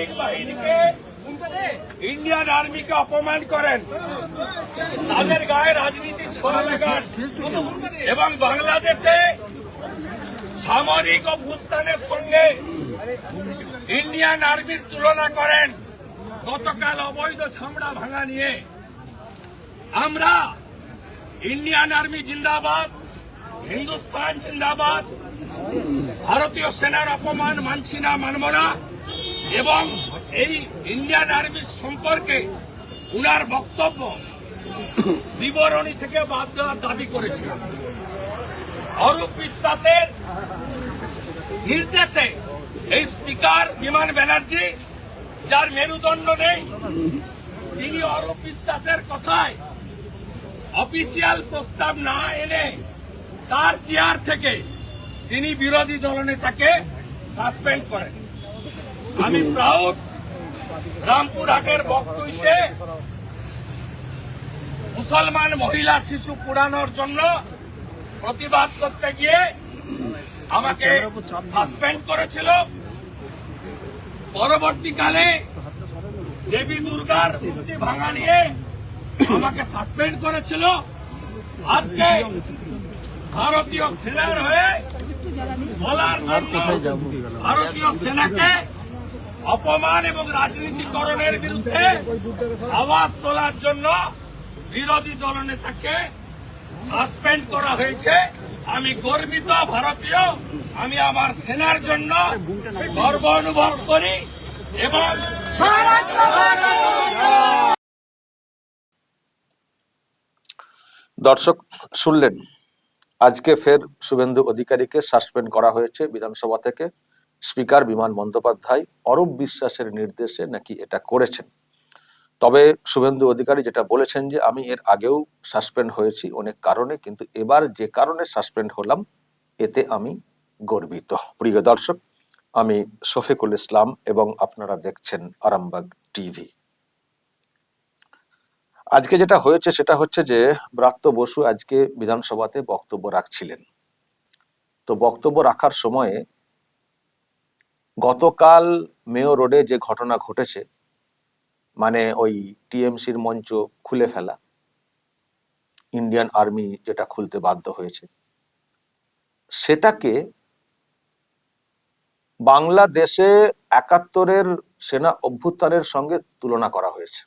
সামরিক বাহিনীকে ইন্ডিয়ান আর্মিকে অপমান করেন। তাদের গায়ে রাজনীতির ছোঁয়া লাগান। এবং বাংলাদেশে সামরিক অভ্যুত্থানের সঙ্গে ইন্ডিয়ান আর্মির তুলনা করেন। গতকাল অবৈধ ছামড়া ভাঙা নিয়ে। আমরা ইন্ডিয়ান আর্মি জিন্দাবাদ, হিন্দুস্তান জিন্দাবাদ, ভারতীয় সেনার অপমান মানছি না, মানব না। এবং এই ইন্ডিয়ান আর্মির সম্পর্কে উনার বক্তব্য বিবরণী থেকে বাদ দেওয়ার দাবি করেছিলেন অরূপ বিশ্বাসের নির্দেশে এই স্পিকার বিমান ব্যানার্জি, যার মেরুদণ্ড নেই, তিনি অরূপ বিশ্বাসের কথায় অফিসিয়াল প্রস্তাব না এনে তার চেয়ার থেকে তিনি বিরোধী দলনেতাকে সাসপেন্ড করেন। আমি প্রাউড রামপুরহাটের বক্তব্যে মুসলমান মহিলা শিশু পুরানোর জন্য প্রতিবাদ করতে গিয়ে আমাকে সাসপেন্ড করেছিল। পরবর্তীকালে দেবী দুর্গার মূর্তি ভাঙা নিয়ে আমাকে সাসপেন্ড করেছিল। আজকে ভারতীয় সেনার হয়ে বলার ভারতীয় সেনাকে অপমান এবং রাজনীতিকরণের বিরুদ্ধে আওয়াজ তোলার জন্য বিরোধী দলনেতাকে সাসপেন্ড করা হয়েছে। আমি গর্বিত, ভারতীয়। আমি আমার সেনার জন্য গর্ব অনুভব করি এবং দর্শক, শুনলেন। আজকে ফের শুভেন্দু অধিকারীকে সাসপেন্ড করা হয়েছে বিধানসভা থেকে। স্পিকার বিমান বন্দ্যোপাধ্যায় অরূপ বিশ্বাসের নির্দেশে নাকি এটা করেছেন। তবে শুভেন্দু অধিকারী যেটা বলেছেন যে, আমি এর আগেও সাসপেন্ড হয়েছি অনেক কারণে, কিন্তু এবার যে কারণে সাসপেন্ড হলাম, এতে আমি গর্বিত। প্রিয় দর্শক, আমি শফিকুল ইসলাম এবং আপনারা দেখছেন আরামবাগ টিভি। আজকে যেটা হয়েছে, সেটা হচ্ছে যে, ব্রাত্য বসু আজকে বিধানসভাতে বক্তব্য রাখছিলেন। তো বক্তব্য রাখার সময়ে গতকাল মেয়র রোডে যে ঘটনা ঘটেছে মানে ওই টিএমসির মঞ্চ খুলে ফেলা, ইন্ডিয়ান আর্মি যেটা খুলতে বাধ্য হয়েছে, সেটাকে বাংলাদেশে একাত্তরের সেনা অভ্যুত্থানের সঙ্গে তুলনা করা হয়েছে।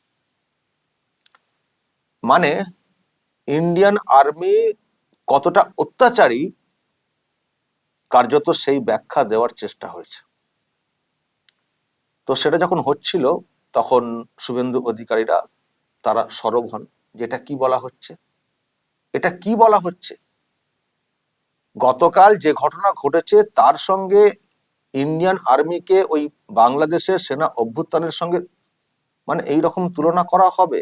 মানে ইন্ডিয়ান আর্মি কতটা অত্যাচারী, কার্যত সেই ব্যাখ্যা দেওয়ার চেষ্টা হয়েছে। তো সেটা যখন হচ্ছিল, তখন শুভেন্দু অধিকারীরা তারা সরব হন। যেটা কি বলা হচ্ছে? এটা কি বলা হচ্ছে? গতকাল যে ঘটনা ঘটেছে, তার সঙ্গে ইন্ডিয়ান আর্মিকে ওই বাংলাদেশের সেনা অভ্যুত্থানের সঙ্গে মানে এই রকম তুলনা করা হবে?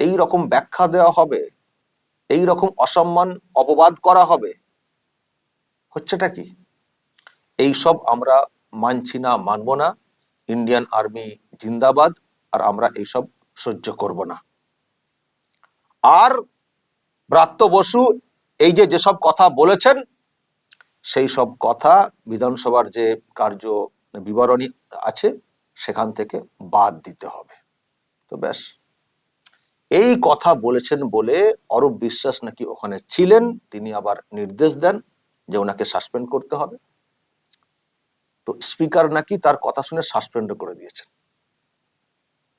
এই রকম ব্যাখ্যা দেওয়া হবে? এই রকম অসম্মান অপবাদ করা হবে? হচ্ছেটা কি? এই সব আমরা মানছি না, মানব না। ইন্ডিয়ান আর্মি জিন্দাবাদ আর আমরা এইসব সহ্য করব না। আর ব্রাত্য বসু, এই যে যেসব কথা বলেছেন, সেই সব কথা বিধানসভার যে কার্য বিবরণী আছে, সেখান থেকে বাদ দিতে হবে। তো ব্যাস। এই কথা বলেছেন বলে অরূপ বিশ্বাস নাকি ওখানে ছিলেন, তিনি আবার নির্দেশ দেন যে ওনাকে সাসপেন্ড করতে হবে। তো স্পিকার নাকি তার কথা শুনে সাসপেন্ড করে দিয়েছেন।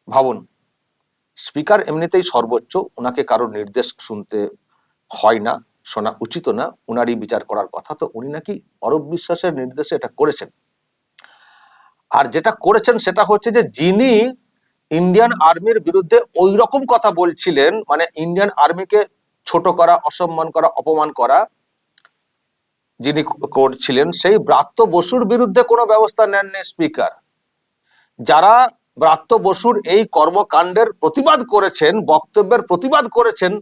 ভাবুন, স্পিকার এমনিতেই সর্বোচ্চ, ওনাকে কারোর নির্দেশ শুনতে হয় না, শোনা উচিত না, উনারই বিচার করার কথা, তো উনি নাকি অরব বিশ্বাসের নির্দেশে এটা করেছেন। আর যেটা করেছেন সেটা হচ্ছে যে, যিনি ইন্ডিয়ান আর্মির বিরুদ্ধে ওই রকম কথা বলছিলেন মানে ইন্ডিয়ান আর্মিকে ছোট করা, অসম্মান করা, অপমান করা যিনি করছিলেন সেই ব্রাত্য বসুর বিরুদ্ধে কোনো ব্যবস্থা নেননি স্পিকার। যারা ব্রাত্য বসুর এই কর্মকাণ্ডের প্রতিবাদ করেছেন, বক্তব্যের প্রতিবাদ করেছেন,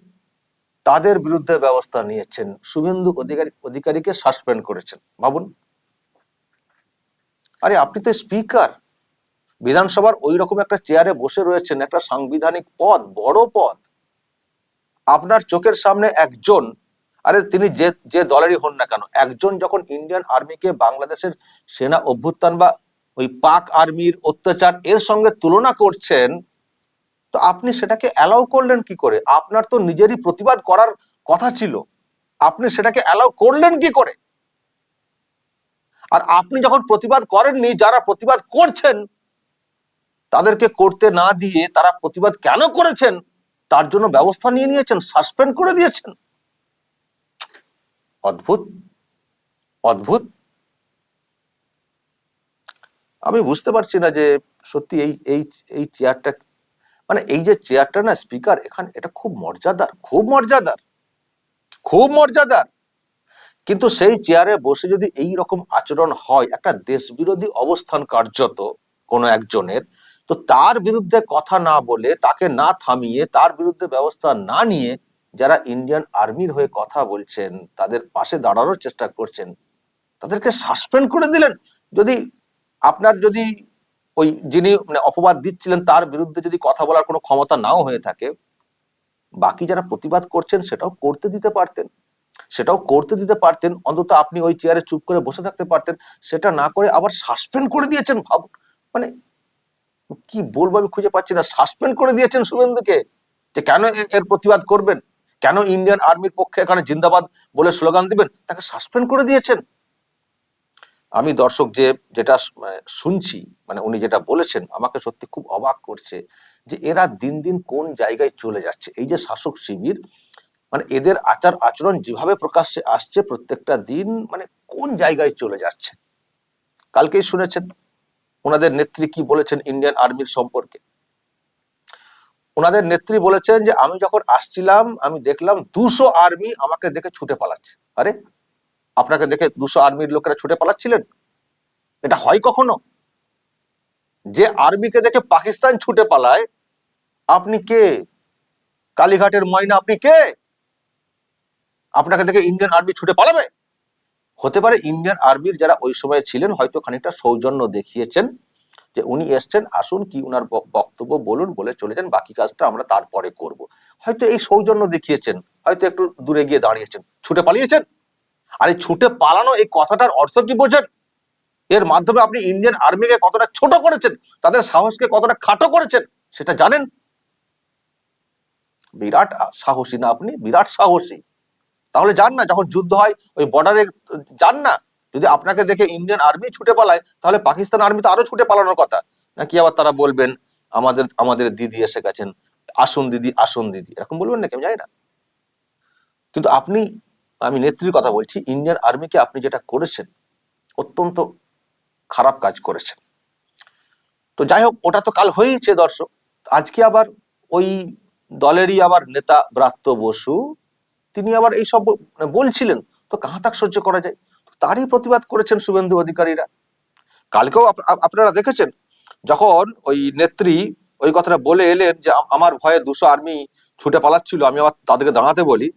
তাদের বিরুদ্ধে ব্যবস্থা নিয়েছেন। শুভেন্দু অধিকারী অধিকারীকে সাসপেন্ড করেছেন। ভাবুন। আরে, আপনি তো স্পিকার। বিধানসভার ওই রকম একটা চেয়ারে বসে রয়েছেন, একটা সাংবিধানিক পদ, বড় পদ। আপনার চোখের সামনে একজন আরে তিনি যে যে দলেরই হন না কেন, একজন যখন ইন্ডিয়ান আর্মিকে বাংলাদেশের সেনা অভ্যুত্থান বা ওই পাক আর্মির অত্যাচার এর সঙ্গে তুলনা করছেন, তো আপনি সেটাকে অ্যালাউ করলেন কি করে? আপনার তো নিজেরই প্রতিবাদ করার কথা ছিল। আপনি সেটাকে অ্যালাউ করলেন কি করে? আর আপনি যখন প্রতিবাদ করেননি, যারা প্রতিবাদ করছেন, তাদেরকে করতে না দিয়ে তারা প্রতিবাদ কেন করেছেন, তার জন্য ব্যবস্থা নিয়ে নিয়েছেন সাসপেন্ড করে দিয়েছেন। অদ্ভুত অদ্ভুত। আমি বুঝতে পারছি না যে সত্যি এই এই এই চেয়ারটা মানে এই যে চেয়ারটা না স্পিকার এখানে, এটা খুব মর্যাদার খুব মর্যাদার খুব মর্যাদার। কিন্তু সেই চেয়ারে বসে যদি এই রকম আচরণ হয়, একটা দেশ বিরোধী অবস্থান কার্যত কোনো একজনের, তো তার বিরুদ্ধে কথা না বলে, তাকে না থামিয়ে, তার বিরুদ্ধে ব্যবস্থা না নিয়ে যারা ইন্ডিয়ান আর্মির হয়ে কথা বলছেন, তাদের পাশে দাঁড়ানোর চেষ্টা করছেন, তাদেরকে সাসপেন্ড করে দিলেন। যদি আপনার যদি ওই যিনি মানে অপবাদ দিচ্ছিলেন, তার বিরুদ্ধে যদি কথা বলার কোনো ক্ষমতা নাও হয়ে থাকে, বাকি যারা প্রতিবাদ করছেন, সেটাও করতে দিতে পারতেন। সেটাও করতে দিতে পারতেন। অন্তত আপনি ওই চেয়ারে চুপ করে বসে থাকতে পারতেন। সেটা না করে আবার সাসপেন্ড করে দিয়েছেন ভাব মানে কি বলব আমি খুঁজে পাচ্ছি না। সাসপেন্ড করে দিয়েছেন শুভেন্দুকে যে কেন এর প্রতিবাদ করবেন? কেন ইন্ডিয়ান আর্মির পক্ষে এখানে জিন্দাবাদ বলে স্লোগান দিবেন? তাকে সাসপেন্ড করে দিয়েছেন। আমি দর্শক যে যেটা মানে শুনছি মানে উনি যেটা বলেছেন, আমাকে সত্যি খুব অবাক করছে যে এরা দিন দিন কোন জায়গায় চলে যাচ্ছে। এই যে শাসক শিবির মানে এদের আচার আচরণ যেভাবে প্রকাশ্যে আসছে প্রত্যেকটা দিন মানে কোন জায়গায় চলে যাচ্ছে? কালকেই শুনেছেন। ওনাদের নেত্রী কি বলেছেন ইন্ডিয়ান আর্মির সম্পর্কে? ওনাদের নেত্রী বলেছেন যে, আমি যখন আসছিলাম, আমি দেখলাম দুশো আর্মি আমাকে দেখে ছুটে পালাচ্ছে। আরে, আপনাকে দেখে দুশো আর্মির লোকেরা ছুটে পালাচ্ছিলেন? এটা হয় কখনো? যে আর্মিকে দেখে পাকিস্তান ছুটে পালায়, আপনি কে? কালীঘাটের ময়না, আপনি কে? আপনাকে দেখে ইন্ডিয়ান আর্মি ছুটে পালাবে? হতে পারে ইন্ডিয়ান আর্মির যারা ওই সময় ছিলেন, হয়তো খানিকটা সৌজন্য দেখিয়েছেন। যে উনি এসছেন, আসুন কি উনার বক্তব্য বলুন বলে চলে যান, বাকি কাজটা আমরা তারপরে করব। হয়তো এই সৌজন্য দেখিয়েছেন, হয়তো একটু দূরে গিয়ে দাঁড়িয়েছেন। ছুটে পালিয়েছেন? আর এই ছুটে পালানো এই কথাটার অর্থ কি বোঝেন? এর মাধ্যমে আপনি ইন্ডিয়ান আর্মিকে কতটা ছোট করেছেন, তাদের সাহসকে কতটা খাটো করেছেন, সেটা জানেন? বিরাট সাহসী না আপনি, বিরাট সাহসী। তাহলে যান না, যখন যুদ্ধ হয়, ওই বর্ডারে যান না। যদি আপনাকে দেখে ইন্ডিয়ান আর্মি ছুটে পালায়, তাহলে পাকিস্তান আর্মি তো আরও ছুটে পালানোর কথা। নাকি আবার তারা বলবেন, আমাদের আমাদের দিদি এসে গেছেন। আসুন দিদি আসুন দিদি। এরকম বলবেন নাকি? আমি জানি না। কিন্তু আপনি, আমি নেত্রীর কথা বলছি ইন্ডিয়ান আর্মিকে আপনি যেটা করেছেন, অত্যন্ত খারাপ কাজ করেছেন। তো যাই হোক, ওটা তো কাল হয়েইছে দর্শক। আজকে আবার ওই দলেরই আবার নেতা ব্রাত্য বসু, তিনি আবার এইসব মানে বলছিলেন, তো কাহা তাক সহ্য করা যায়? তারই প্রতিবাদ করেছেন শুভেন্দু অধিকারীরা। কালকেও আপ- আপ- আপনারা দেখেছেন, যখন ওই নেত্রী ওই কথাটা বলে এলেন যে আমার ভয়ে দুশো আর্মি ছুটে পালাচ্ছিল, আমি আবার তাদেরকে দাঁড়াতে বলি।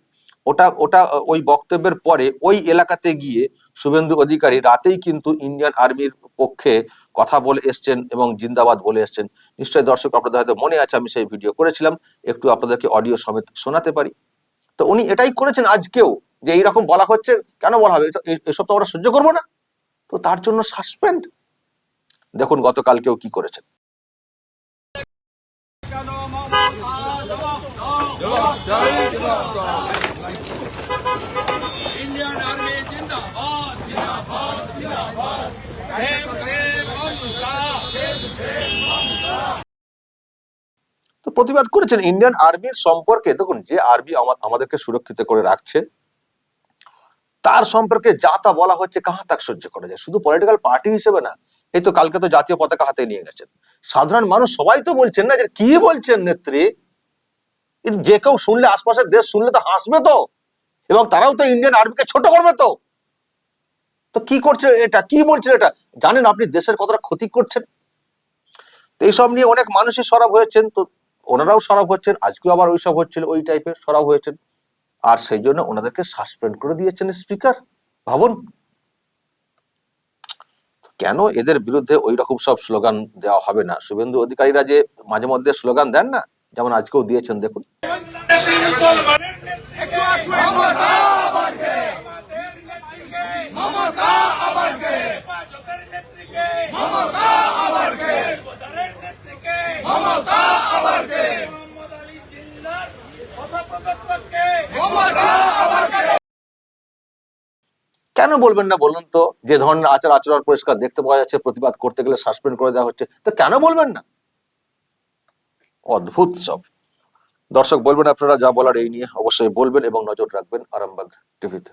ওটা ওটা ওই বক্তব্যের পরে ওই এলাকাতে গিয়ে শুভেন্দু অধিকারী রাতেই কিন্তু ইন্ডিয়ান আর্মির পক্ষে কথা বলে এসছেন এবং জিন্দাবাদ বলে এসছেন। নিশ্চয়ই দর্শক আপনাদের হয়তো মনে আছে, আমি সেই ভিডিও করেছিলাম। একটু আপনাদেরকে অডিও সমেত শোনাতে পারি। তো উনি এটাই করেছেন আজকেও। যে এইরকম বলা হচ্ছে, কেন বলা হবে? এসব তো আমরা সহ্য করব না। তো তার জন্য সাসপেন্ড দেখুন গতকালকেও কি করেছেন। তো প্রতিবাদ করেছেন। ইন্ডিয়ান আর্মির সম্পর্কে দেখুন, যে আর্মি আমা- আমাদেরকে সুরক্ষিত করে রাখছে তার সম্পর্কে যা তা বলা হচ্ছে, কাহা তাক সহ্য করা যায়? শুধু পলিটিক্যাল পার্টি হিসেবে না, এই তো কালকে তো জাতীয় পতাকা হাতে নিয়ে গেছেন। সাধারণ মানুষ সবাই তো বলছেন না যে, কি বলছেন নেত্রী? যে কেউ শুনলে আশপাশের দেশ শুনলে তো হাসবে তো। এবং তারাও তো ইন্ডিয়ান আর্মিকে ছোট করবে তো। তো কি করছে এটা? কি বলছেন এটা? জানেন আপনি দেশের কতটা ক্ষতি করছেন? তো এইসব নিয়ে অনেক মানুষই সরব হয়েছেন। তো ওনারাও সরব হচ্ছেন। আজকেও আবার ওইসব হচ্ছিল, ওই টাইপের সরব হয়েছেন। আর সেই জন্য ওনাদেরকে সাসপেন্ড করে দিয়েছেন স্পিকার ভাবুন কেন এদের বিরুদ্ধে ওই রকম সব স্লোগান দেওয়া হবে না শুভেন্দু অধিকারীরা যে মাঝে মধ্যে স্লোগান দেন না যেমন আজকেও দিয়েছেন দেখুন কেন বলবেন না বলুন তো? যে ধরনের আচার আচরণ পরিষ্কার দেখতে পাওয়া যাচ্ছে, প্রতিবাদ করতে গেলে সাসপেন্ড করে দেওয়া হচ্ছে, তো কেন বলবেন না? অদ্ভুত সব। দর্শক, বলবেন আপনারা যা বলার এই নিয়ে, অবশ্যই বলবেন এবং নজর রাখবেন আরামবাগ টিভিতে।